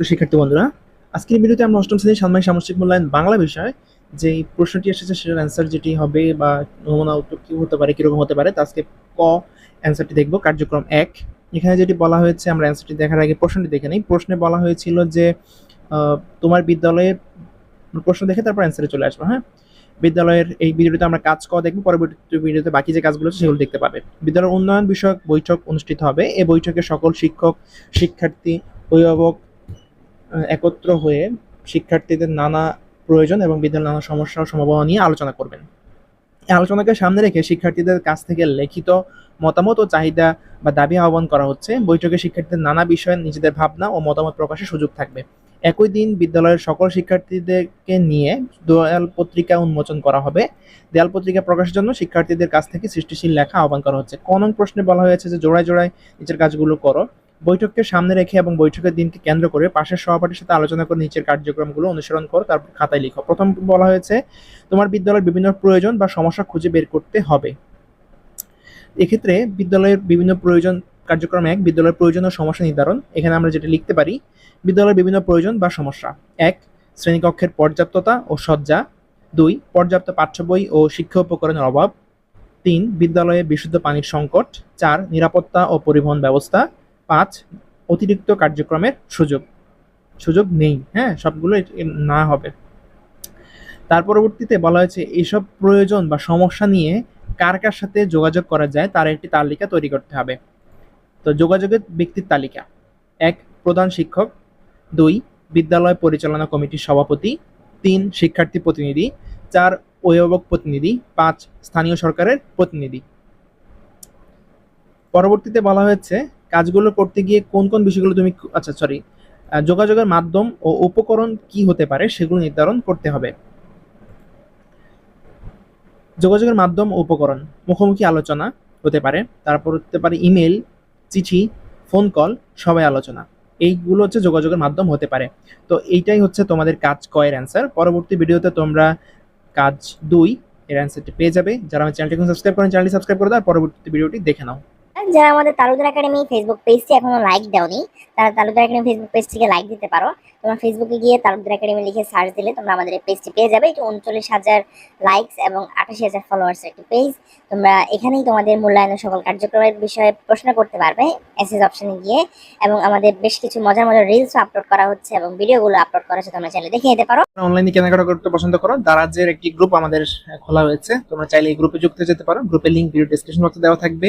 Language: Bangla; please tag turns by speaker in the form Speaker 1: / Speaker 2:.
Speaker 1: শিক্ষার্থী বন্ধুরা, আজকের ভিডিওতে আমরা অষ্টম শ্রেণির সাময়িক সামষ্টিক মূল্যায়ন বাংলা বিষয় যে প্রশ্নটি এসেছে সেটার অ্যান্সার যেটি হবে বা নমুনা উত্তর কি হতে পারে, কীরকম হতে পারে, তা আজকে ক অ্যান্সারটি দেখব, কার্যক্রম এক। এখানে যেটি বলা হয়েছে, আমরা অ্যান্সারটি দেখার আগে প্রশ্নটি দেখে নিই। প্রশ্নে বলা হয়েছিল যে তোমার বিদ্যালয়ে প্রশ্ন দেখে তারপর অ্যান্সারে চলে আসবে হ্যাঁ? বিদ্যালয়ের এই ভিডিওতে আমরা কাজ ক দেখব, পরবর্তী ভিডিওতে বাকি যে কাজগুলো আছে সেগুলো দেখতে পাবে। বিদ্যালয়ের উন্নয়ন বিষয়ক বৈঠক অনুষ্ঠিত হবে। এই বৈঠকে সকল শিক্ষক, শিক্ষার্থী, অভিভাবক একত্র হয়ে শিক্ষার্থীদের নানা প্রয়োজন এবং বিদ্যালয়ের নানা সমস্যা ও সম্ভাবনা নিয়ে আলোচনা করবেন। এই আলোচনাকে সামনে রেখে শিক্ষার্থীদের কাছ থেকে লিখিত মতামত ও চাহিদা বা দাবি আহ্বান করা হচ্ছে। বৈঠকে শিক্ষার্থীদের নানা বিষয়ে নিজেদের ভাবনা ও মতামত প্রকাশের সুযোগ থাকবে। একই দিন বিদ্যালয়ের সকল শিক্ষার্থীদেরকে নিয়ে দেয়াল পত্রিকা উন্মোচন করা হবে। দেয়াল পত্রিকা প্রকাশের জন্য শিক্ষার্থীদের কাছ থেকে সৃষ্টিশীল লেখা আহ্বান করা হচ্ছে। ক নং প্রশ্নে বলা হয়েছে যে, জোড়ায় জোড়ায় নিজের কাজগুলো করো। বৈঠককে সামনে রেখে এবং বৈঠকের দিনকে কেন্দ্র করে পাশের সহপাঠীর সাথে আলোচনা করে নিচের কার্যক্রমগুলো অনুসরণ করো, তারপর খাতায় লিখো। প্রথম বলা হয়েছে, তোমার বিদ্যালয়ের বিভিন্ন প্রয়োজন বা সমস্যা খুঁজে বের করতে হবে। এক্ষেত্রে বিদ্যালয়ের বিভিন্ন প্রয়োজন, কার্যক্রম এক, বিদ্যালয়ের প্রয়োজন ও সমস্যা নির্ধারণ। এখানে আমরা যেটা লিখতে পারি, বিদ্যালয়ের বিভিন্ন প্রয়োজন বা সমস্যা। এক, শ্রেণীকক্ষের পর্যাপ্ততা ও সজ্জা দুই, পর্যাপ্ত পাঠ্য বই ও শিক্ষা উপকরণের অভাব। তিন, বিদ্যালয়ে বিশুদ্ধ পানির সংকট। চার, নিরাপত্তা ও পরিবহন ব্যবস্থা। পাঁচ অতিরিক্ত কার্যক্রমের সুযোগ। সুযোগ নেই হ্যাঁ সবগুলো না হবে। তার পরবর্তীতে বলা হয়েছে এইসব প্রয়োজন বা সমস্যা নিয়ে কার কার সাথে যোগাযোগ করা যায় তার একটি তালিকা তৈরি করতে হবে। তো যোগাযোগের ব্যক্তির তালিকা। এক, প্রধান শিক্ষক। দুই, বিদ্যালয় পরিচালনা কমিটির সভাপতি। তিন, শিক্ষার্থী প্রতিনিধি। চার, অভিভাবক প্রতিনিধি। পাঁচ, স্থানীয় সরকারের প্রতিনিধি। পরবর্তীতে বলা হয়েছে কাজগুলো করতে গিয়ে কোন কোন বিষয়গুলো তুমি আচ্ছা সরি যোগাযোগের মাধ্যম ও উপকরণ কি হতে পারে সেগুলো নির্ধারণ করতে হবে। যোগাযোগের মাধ্যম ও উপকরণ, মুখোমুখি আলোচনা হতে পারে, তারপর হতে পারে ইমেল, চিঠি, ফোন কল, সবাই আলোচনা। এইগুলো হচ্ছে যোগাযোগের মাধ্যম হতে পারে। তো এইটাই হচ্ছে তোমাদের কাজ কয়ের অ্যান্সার পরবর্তী ভিডিওতে তোমরা কাজ দুই এর অ্যান্সারটি পেয়ে যাবে। যারা আমার চ্যানেলটি সাবস্ক্রাইব করেন, চ্যানেলটি সাবস্ক্রাইব করে দাও। পরবর্তী ভিডিওটি দেখে নাও।
Speaker 2: যারা আমাদের তালুদার একাডেমি ফেসবুক পেজটি এখনও লাইক দাওনি, তারা তালুদার একাডেমি ফেসবুক পেজটিকে লাইক দিতে পারো। তোমরা ফেসবুকে গিয়ে তালুদার একাডেমি লিখে সার্চ দিলে তোমরা আমাদের এই পেজটি পেয়ে যাবে। এটি উনচল্লিশ হাজার লাইকস এবং আঠাশি হাজার ফলোয়ার্স একটি পেজ তোমরা এখানেই তোমাদের মূল্যায়নের সকল কার্যক্রমের বিষয়ে প্রশ্ন করতে পারবে এসএস অপশনে গিয়ে। এবং আমাদের বেশ কিছু মজার মজার রিলসও আপলোড করা হচ্ছে এবং ভিডিওগুলো আপলোড করা হচ্ছে, তোমরা চাইলে দেখে নিতে পারো।
Speaker 1: অনলাইনে কেনাকাটা করতে পছন্দ করো। দারাজের একটি গ্রুপ আমাদের খোলা হয়েছে। তোমরা চাইলে এই গ্রুপে যুক্ত যেতে পারো। গ্রুপের লিঙ্ক ভিডিও ডেসক্রিপশন বক্সে দেওয়া থাকবে।